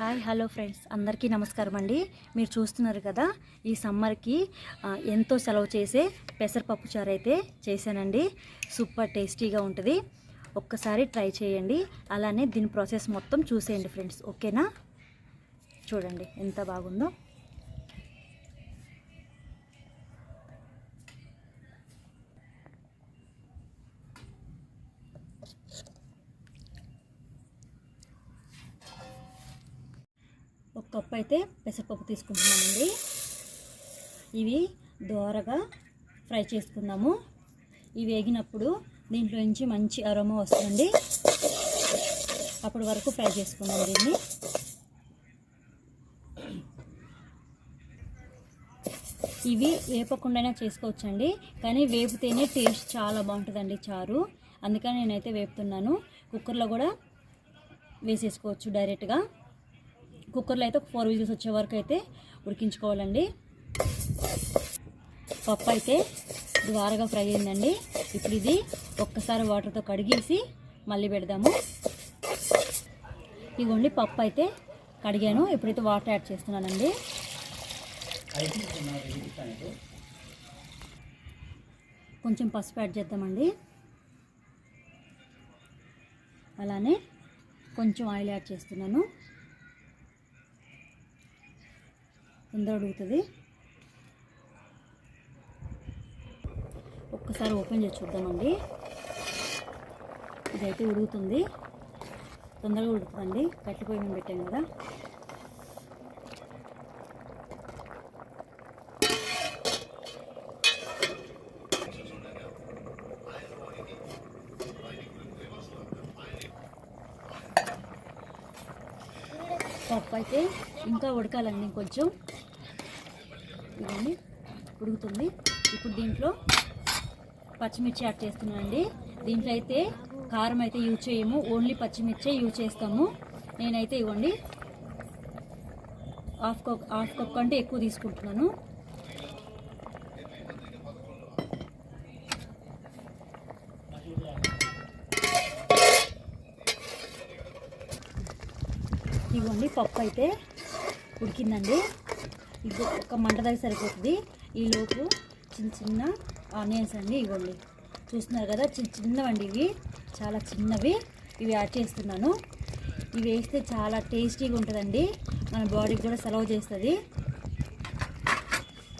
Hi hello friends. అందరికీ నమస్కారం అండి. మీరు చూస్తున్నారు కదా ఈ సమ్మర్కి ఎంతో సెలవు చేసే పెసరపప్పు చారు అయితే చేశానండి. సూపర్ టేస్టీగా ఉంటుంది. ఒక్కసారి ట్రై చేయండి. అలానే దీని ప్రాసెస్ మొత్తం చూసేయండి ఫ్రెండ్స్. ఓకేనా? చూడండి ఎంత బాగుందో. కప్పు అయితే పెసరపప్పు తీసుకుంటున్నామండి. ఇవి దోరగా ఫ్రై చేసుకుందాము. ఇవి వేగినప్పుడు దీంట్లో నుంచి మంచి అరోమా వస్తుంది అప్పటి వరకు ఫ్రై చేసుకుందాం దీన్ని. ఇవి వేపకుండానే చేసుకోవచ్చండి. కానీ వేపితేనే టేస్ట్ చాలా బాగుంటుందండి చారు. అందుకని నేనైతే వేపుతున్నాను. కుక్కర్లో కూడా వేసేసుకోవచ్చు డైరెక్ట్గా. కుక్కర్లో అయితే ఒక ఫోర్ విజిల్స్ వచ్చే వరకు అయితే ఉడికించుకోవాలండి. పప్పు అయితే ద్వారగా ఫ్రై అయిందండి. ఇప్పుడు ఇది ఒక్కసారి వాటర్తో కడిగేసి మళ్ళీ పెడదాము. ఇదిగోండి పప్పు అయితే కడిగాను. ఇప్పుడైతే వాటర్ యాడ్ చేస్తున్నానండి. కొంచెం పసుపు యాడ్ చేద్దామండి. అలానే కొంచెం ఆయిల్ యాడ్ చేస్తున్నాను. తొందర ఉడుకుతుంది ఒక్కసారి ఓపెన్ చేసి చూద్దామండి. ఇదైతే ఉడుకుతుంది. తొందరగా ఉడుకుతుందండి. కట్టిపోయి మేము పెట్టాం కదా. పప్పు అయితే ఇంకా ఉడకాలండి ఇంకొంచెం. ఇవన్నీ ఉడుకుతుంది. ఇప్పుడు దీంట్లో పచ్చిమిర్చి యాడ్ చేస్తున్నానండి. దీంట్లో అయితే కారం అయితే యూజ్ చేయము. ఓన్లీ పచ్చిమిర్చే యూజ్ చేస్తాము. నేనైతే ఇవ్వండి. హాఫ్ కప్ హాఫ్ కప్ కంటే ఎక్కువ తీసుకుంటున్నాను. ఇవ్వండి పప్పు అయితే ఉడికిందండి. ఇది ఒక మంట దగ్గర సరిపోతుంది. ఈలోపు చిన్న చిన్న ఆనియన్స్ అండి ఇవ్వండి. చూస్తున్నారు కదా చిన్న చిన్నవండి ఇవి. చాలా చిన్నవి. ఇవి యాడ్ చేస్తున్నాను. ఇవి వేస్తే చాలా టేస్టీగా ఉంటుందండి. మన బాడీకి కూడా సెలవు చేస్తుంది.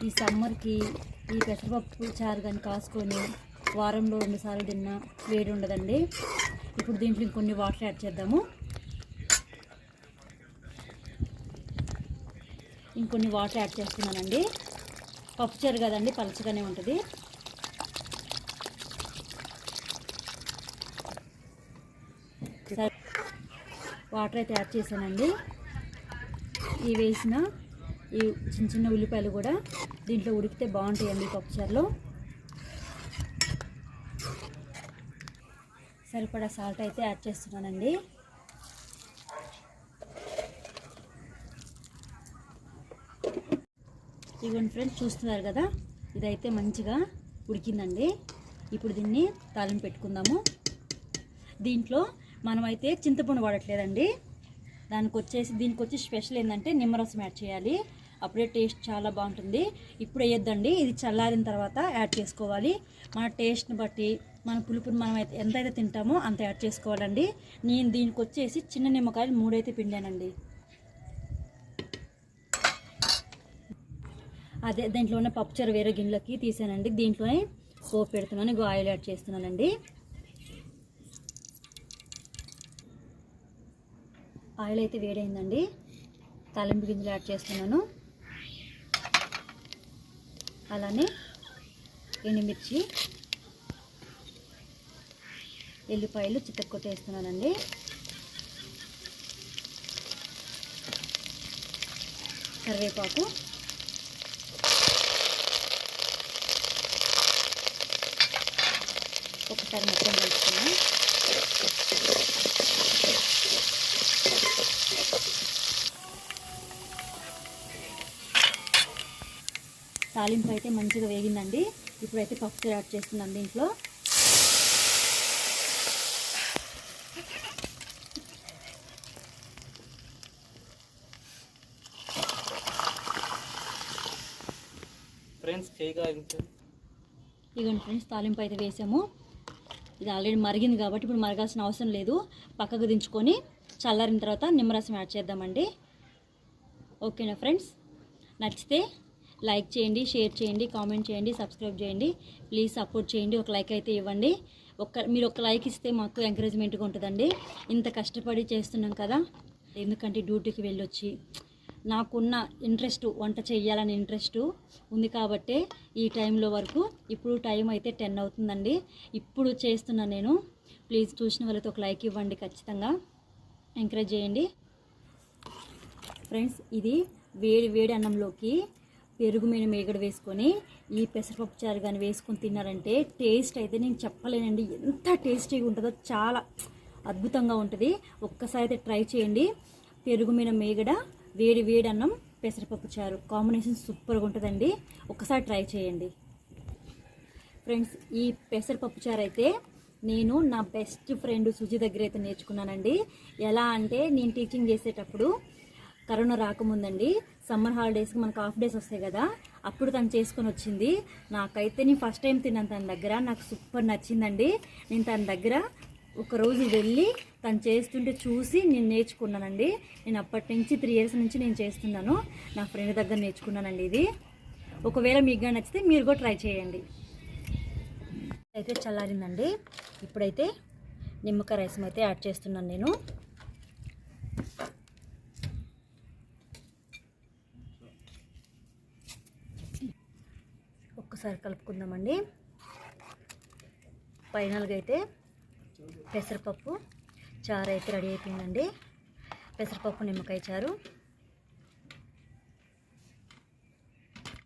ఈ సమ్మర్కి ఈ పెసరపప్పు చారు కానీ కాసుకొని వారంలో రెండుసార్లు తిన్నా వేడి ఉండదండి. ఇప్పుడు దీంట్లో ఇంకొన్ని వాటర్ యాడ్ చేద్దాము. ఇంకొన్ని వాటర్ యాడ్ చేస్తున్నానండి. పప్పుచారు కదండి పలచగానే ఉంటుంది. వాటర్ అయితే యాడ్ చేశానండి. ఈ వేసిన ఈ చిన్న చిన్న ఉల్లిపాయలు కూడా దీంట్లో ఉడికితే బాగుంటాయండి పప్పుచారులో సరిపడా సాల్ట్ అయితే యాడ్ చేస్తున్నానండి. ఇవ్వండి ఫ్రెండ్స్ చూస్తున్నారు కదా? ఇదైతే మంచిగా ఉడికిందండి. ఇప్పుడు దీన్ని తాలింపు పెట్టుకుందాము. దీంట్లో మనమైతే చింతపండు వాడట్లేదండి. దానికి వచ్చేసి దీనికి వచ్చి స్పెషల్ ఏంటంటే నిమ్మరసం యాడ్ చేయాలి. అప్పుడే టేస్ట్ చాలా బాగుంటుంది. ఇప్పుడు వేయొద్దండి. ఇది చల్లారిన తర్వాత యాడ్ చేసుకోవాలి. మన టేస్ట్ని బట్టి మన పులుపుని మనం అయితే ఎంతైతే తింటామో అంత యాడ్ చేసుకోవాలండి. నేను దీనికి వచ్చేసి చిన్న నిమ్మకాయలు మూడైతే పిండానండి. అదే దీంట్లో ఉన్న పప్పుచారు వేరే గిన్నెలకి తీసానండి. దీంట్లోనే పోపు పెడుతున్నాను. ఇగో ఆయిల్ యాడ్ చేస్తున్నానండి. ఆయిల్ అయితే వేడైందండి. తాలింపు గింజలు యాడ్ చేస్తున్నాను. అలానే ఎండుమిర్చి ఎల్లిపాయలు చిత్తకొట్టేస్తున్నానండి కరివేపాకు ఒకసారి మొత్తం కలుపుకున్నాం తాలింపు అయితే మంచిగా వేగిందండి. ఇప్పుడైతే పప్పు యాడ్ చేస్తున్నాం దీంట్లో. ఫ్రెండ్స్ ఇదిగోండి ఫ్రెండ్స్ తాలింపు అయితే వేసాము. ఇది ఆల్రెడీ మరిగింది కాబట్టి ఇప్పుడు మరగాల్సిన అవసరం లేదు. పక్కకు దించుకొని చల్లారిన తర్వాత నిమ్మరసం యాడ్ చేద్దామండి. ఓకేనా ఫ్రెండ్స్? నచ్చితే లైక్ చేయండి షేర్ చేయండి కామెంట్ చేయండి సబ్స్క్రైబ్ చేయండి. ప్లీజ్ సపోర్ట్ చేయండి. ఒక లైక్ అయితే ఇవ్వండి. ఒక్క మీరు ఒక లైక్ ఇస్తే మాకు ఎంకరేజ్మెంట్గా ఉంటుందండి. ఇంత కష్టపడి చేస్తున్నాం కదా. ఎందుకంటే డ్యూటీకి వెళ్ళొచ్చి నాకున్న ఇంట్రెస్ట్ వంట చేయాలని ఇంట్రెస్ట్ ఉంది కాబట్టే ఈ టైంలో వరకు ఇప్పుడు టైం అయితే టెన్ అవుతుందండి. ఇప్పుడు చేస్తున్నా నేను. ప్లీజ్ చూసిన వాళ్ళతో ఒక లైక్ ఇవ్వండి ఖచ్చితంగా. ఎంకరేజ్ చేయండి. ఫ్రెండ్స్ ఇది వేడి వేడి అన్నంలోకి పెరుగు మీద మేగడ వేసుకొని ఈ పెసరపప్పు చారు కానీ వేసుకొని తిన్నారంటే టేస్ట్ అయితే నేను చెప్పలేనండి. ఎంత టేస్టీగా ఉంటుందో చాలా అద్భుతంగా ఉంటుంది. ఒక్కసారి అయితే ట్రై చేయండి. పెరుగు మీద మేగడ వేడి వేడి అన్నం పెసరపప్పు చారు. కాంబినేషన్ సూపర్గా ఉంటుందండి. ఒకసారి ట్రై చేయండి. ఫ్రెండ్స్ ఈ పెసరపప్పు చారు అయితే నేను నా బెస్ట్ ఫ్రెండ్ సుజి దగ్గర అయితే నేర్చుకున్నానండి. ఎలా అంటే నేను టీచింగ్ చేసేటప్పుడు కరోనా రాకముందండి. సమ్మర్ హాలిడేస్కి మనకు హాఫ్ డేస్ వస్తాయి కదా. అప్పుడు తను చేసుకొని వచ్చింది. నాకైతే నేను ఫస్ట్ టైం తిన్నాను తన దగ్గర. నాకు సూపర్ నచ్చిందండి. నేను తన దగ్గర ఒకరోజు వెళ్ళి తను చేస్తుంటే చూసి నేను నేర్చుకున్నానండి. నేను అప్పటి నుంచి త్రీ ఇయర్స్ నుంచి నేను చేస్తున్నాను. నా ఫ్రెండ్ దగ్గర నేర్చుకున్నానండి ఇది. ఒకవేళ మీకు కానీ నచ్చితే మీరు కూడా ట్రై చేయండి. అయితే చల్లారిందండి. ఇప్పుడైతే నిమ్మకాయ రసం అయితే యాడ్ చేస్తున్నాను నేను. ఒక్కసారి కలుపుకుందామండి. ఫైనల్గా అయితే పెసరపప్పు చారు అయితే రెడీ అయిపోయిందండి. పెసరపప్పు నిమ్మకాయ చారు.